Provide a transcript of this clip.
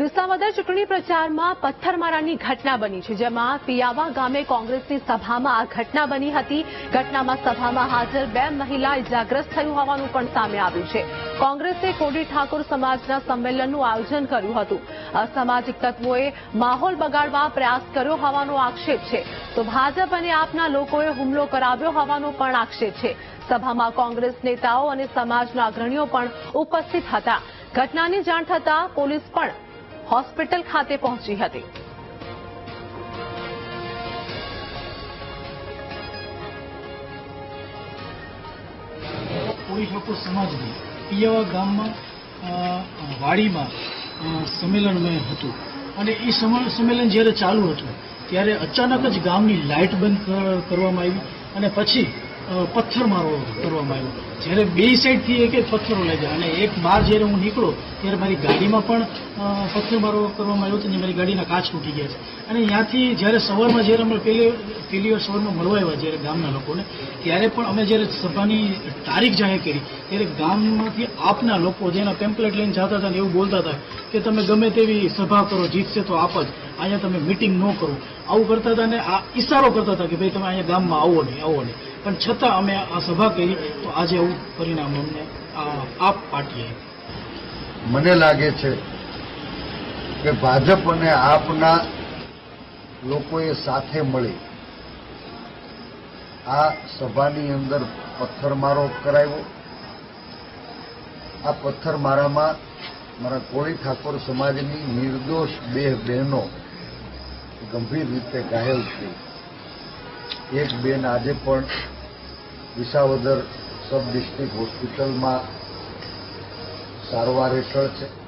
વિસાવદર ચૂંટણી પ્રચારમાં પથ્થરમારાની ઘટના બની છે, જેમાં પિયાવા ગામે કોંગ્રેસની સભામાં આ ઘટના બની હતી. ઘટનામાં સભામાં હાજર બે મહિલા ઇજાગ્રસ્ત થયું હોવાનું પણ સામે આવ્યું છે. કોંગ્રેસે કોડી ઠાકોર સમાજના સંમેલનનું આયોજન કર્યું હતું. અસામાજિક તત્વોએ માહોલ બગાડવા પ્રયાસ કર્યો હોવાનો આક્ષેપ છે. તો ભાજપ અને આપના લોકોએ હુમલો કરાવ્યો હોવાનો પણ આક્ષેપ છે. સભામાં કોંગ્રેસ નેતાઓ અને સમાજના અગ્રણીઓ પણ ઉપસ્થિત હતા. ઘટનાની જાણ થતાં પોલીસ પણ હોસ્પિટલ ખાતે પહોંચી હતી. કોળી ઠાકોર સમાજની પિયાવા ગામમાં વાડીમાં સંમેલન મેં હતું. અને એ સમ- સંમેલન જ્યારે ચાલુ હતું, ત્યારે અચાનક જ ગામની લાઇટ બંધ કરવામાં આવી અને પછી પથ્થરમારો કરવામાં આવ્યો. જ્યારે બે સાઈડથી એક એક પથ્થરો જાય અને એક બાર જ્યારે હું નીકળો, ત્યારે મારી ગાડીમાં પણ પથ્થરમારો કરવામાં આવ્યો હતો અને મારી ગાડીના કાચ તૂટી ગયા છે. અને ત્યાંથી જ્યારે સવારમાં, જ્યારે અમે પહેલી પહેલી વાર સવારમાં મળવા આવ્યા જ્યારે ગામના લોકોને, ત્યારે પણ અમે જ્યારે સભાની તારીખ જાહેર કરી, ત્યારે ગામમાંથી આપના લોકો જેના પેમ્પલેટ લઈને જતા હતા ને એવું બોલતા હતા કે તમે ગમે તેવી સભા કરો, જીતશે તો આપ જ. અહીંયા તમે મિટિંગ ન કરો. આવું કરતા હતા અને આ ઇશારો કરતા હતા કે ભાઈ તમે અહીંયા ગામમાં આવો નહીં આવો નહીં. પણ છતાં અમે આ સભા કરી તો આજે આવું પરિણામ અમને આપ પાટીએ. મને લાગે છે કે ભાજપ અને આપના લોકોએ સાથે મળી આ સભાની અંદર પથ્થરમારો કરાવ્યો. આ પથ્થરમારામાં મારા કોળી ઠાકોર સમાજની નિર્દોષ બે બહેનો ગંભીર રીતે ઘાયલ થઈ એક બેન આજે પણ વિસાવદર સબ ડિસ્ટ્રિક્ટ હોસ્પિટલમાં સારવાર હેઠળ છે.